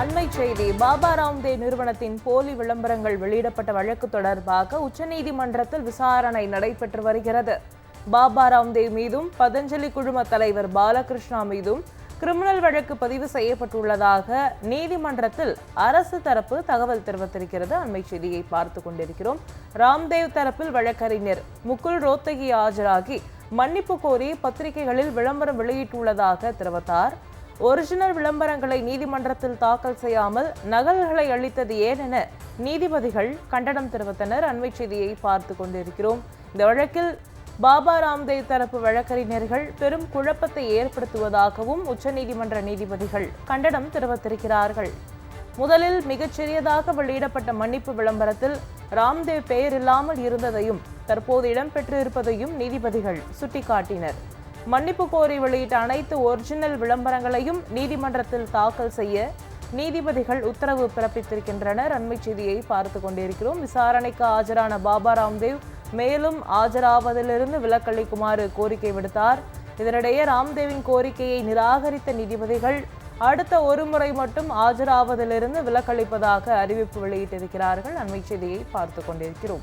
அண்மை செய்தி. பாபா ராம்தேவ் நிறுவனத்தின் போலி விளம்பரங்கள் வெளியிடப்பட்ட வழக்கு தொடர்பாக உச்சநீதிமன்றத்தில் விசாரணை நடைபெற்று வருகிறது. பாபா ராம்தேவ் மீதும் பதஞ்சலி குழும தலைவர் பாலகிருஷ்ணா மீதும் கிரிமினல் வழக்கு பதிவு செய்யப்பட்டுள்ளதாக நீதிமன்றத்தில் அரசு தரப்பு தகவல் தெரிவித்திருக்கிறது. அண்மை செய்தியை பார்த்து கொண்டிருக்கிறோம். ராம்தேவ் தரப்பில் வழக்கறிஞர் முகுல் ரோத்தகி ஆஜராகி மன்னிப்பு கோரி பத்திரிகைகளில் விளம்பரம் வெளியிட்டுள்ளதாக தெரிவித்தார். ஒரிஜினல் விளம்பரங்களை நீதிமன்றத்தில் தாக்கல் செய்யாமல் நகல்களை அளித்தது ஏன் என நீதிபதிகள் கண்டனம் தெரிவித்தனர். அண்மை செய்தியை பார்த்து கொண்டிருக்கிறோம். இந்த வழக்கில் பாபா ராம்தேவ் தரப்பு வழக்கறிஞர்கள் பெரும் குழப்பத்தை ஏற்படுத்துவதாகவும் உச்சநீதிமன்ற நீதிபதிகள் கண்டனம் தெரிவித்திருக்கிறார்கள். முதலில் மிகச்சிறியதாக வெளியிடப்பட்ட மன்னிப்பு விளம்பரத்தில் ராம்தேவ் பெயர் இல்லாமல் இருந்ததையும் தற்போது இடம்பெற்றிருப்பதையும் நீதிபதிகள் சுட்டிக்காட்டினர். மன்னிப்பு கோரி வெளியிட்ட அனைத்து ஒரிஜினல் விளம்பரங்களையும் நீதிமன்றத்தில் தாக்கல் செய்ய நீதிபதிகள் உத்தரவு பிறப்பித்திருக்கின்றனர். அண்மை செய்தியை பார்த்து கொண்டிருக்கிறோம். விசாரணைக்கு ஆஜரான பாபா ராம்தேவ் மேலும் ஆஜராவதிலிருந்து விலக்களிக்குமாறு கோரிக்கை விடுத்தார். இதனிடையே ராம்தேவின் கோரிக்கையை நிராகரித்த நீதிபதிகள் அடுத்த ஒரு முறை மட்டும் ஆஜராவதிலிருந்து விலக்களிப்பதாக அறிவிப்பு வெளியிட்டிருக்கிறார்கள். அண்மை செய்தியை பார்த்து கொண்டிருக்கிறோம்.